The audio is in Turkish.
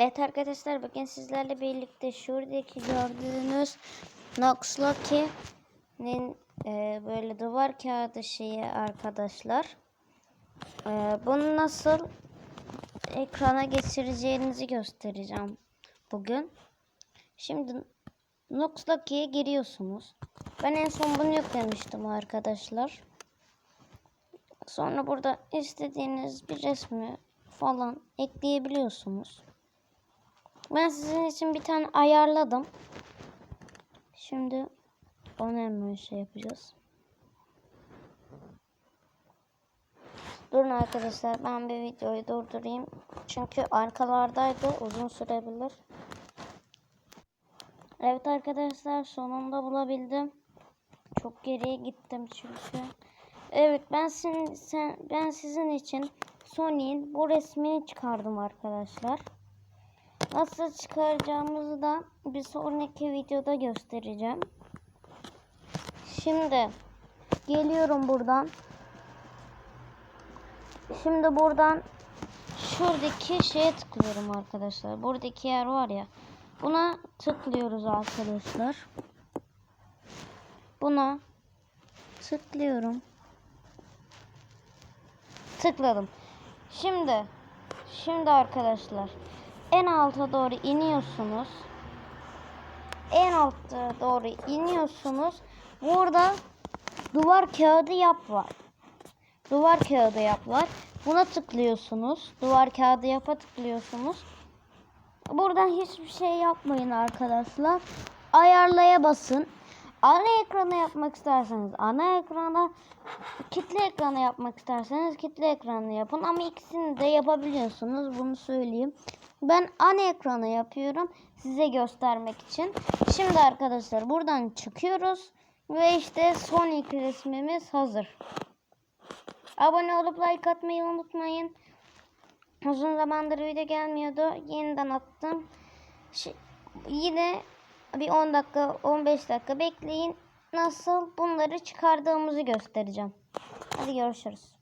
Evet arkadaşlar bugün sizlerle birlikte şuradaki gördüğünüz Nox Lucky'nin e, böyle duvar kağıdı şeyi arkadaşlar. E, bunu nasıl ekrana geçireceğinizi göstereceğim bugün. Şimdi Nox Lucky'ye giriyorsunuz. Ben en son bunu yüklemiştim arkadaşlar. Sonra burada istediğiniz bir resmi falan ekleyebiliyorsunuz. Ben sizin için bir tane ayarladım. Şimdi onu hemen şey yapacağız. Durun arkadaşlar ben bir videoyu durdurayım. Çünkü arkalardaydı uzun sürebilir. Evet arkadaşlar sonunda bulabildim. Çok geriye gittim çünkü. Evet ben sizin, sen, ben sizin için Sony'in bu resmini çıkardım arkadaşlar. Nasıl çıkaracağımızı da bir sonraki videoda göstereceğim. Şimdi geliyorum buradan. Şimdi buradan şuradaki şeye tıklıyorum arkadaşlar. Buradaki yer var ya. Buna tıklıyoruz arkadaşlar. Buna tıklıyorum. Tıkladım. Şimdi şimdi arkadaşlar en alta doğru iniyorsunuz. En alta doğru iniyorsunuz. Burada duvar kağıdı yap var. Duvar kağıdı yap var. Buna tıklıyorsunuz. Duvar kağıdı yapa tıklıyorsunuz. Buradan hiçbir şey yapmayın arkadaşlar. Ayarlaya basın. Ana ekrana yapmak isterseniz ana ekrana, kitle ekrana yapmak isterseniz kitle ekranı yapın. Ama ikisini de yapabiliyorsunuz. Bunu söyleyeyim. Ben ana ekrana yapıyorum. Size göstermek için. Şimdi arkadaşlar buradan çıkıyoruz. Ve işte son iki resmimiz hazır. Abone olup like atmayı unutmayın. Uzun zamandır video gelmiyordu. Yeniden attım. Şi- yine bir 10 dakika 15 dakika bekleyin. Nasıl bunları çıkardığımızı göstereceğim. Hadi görüşürüz.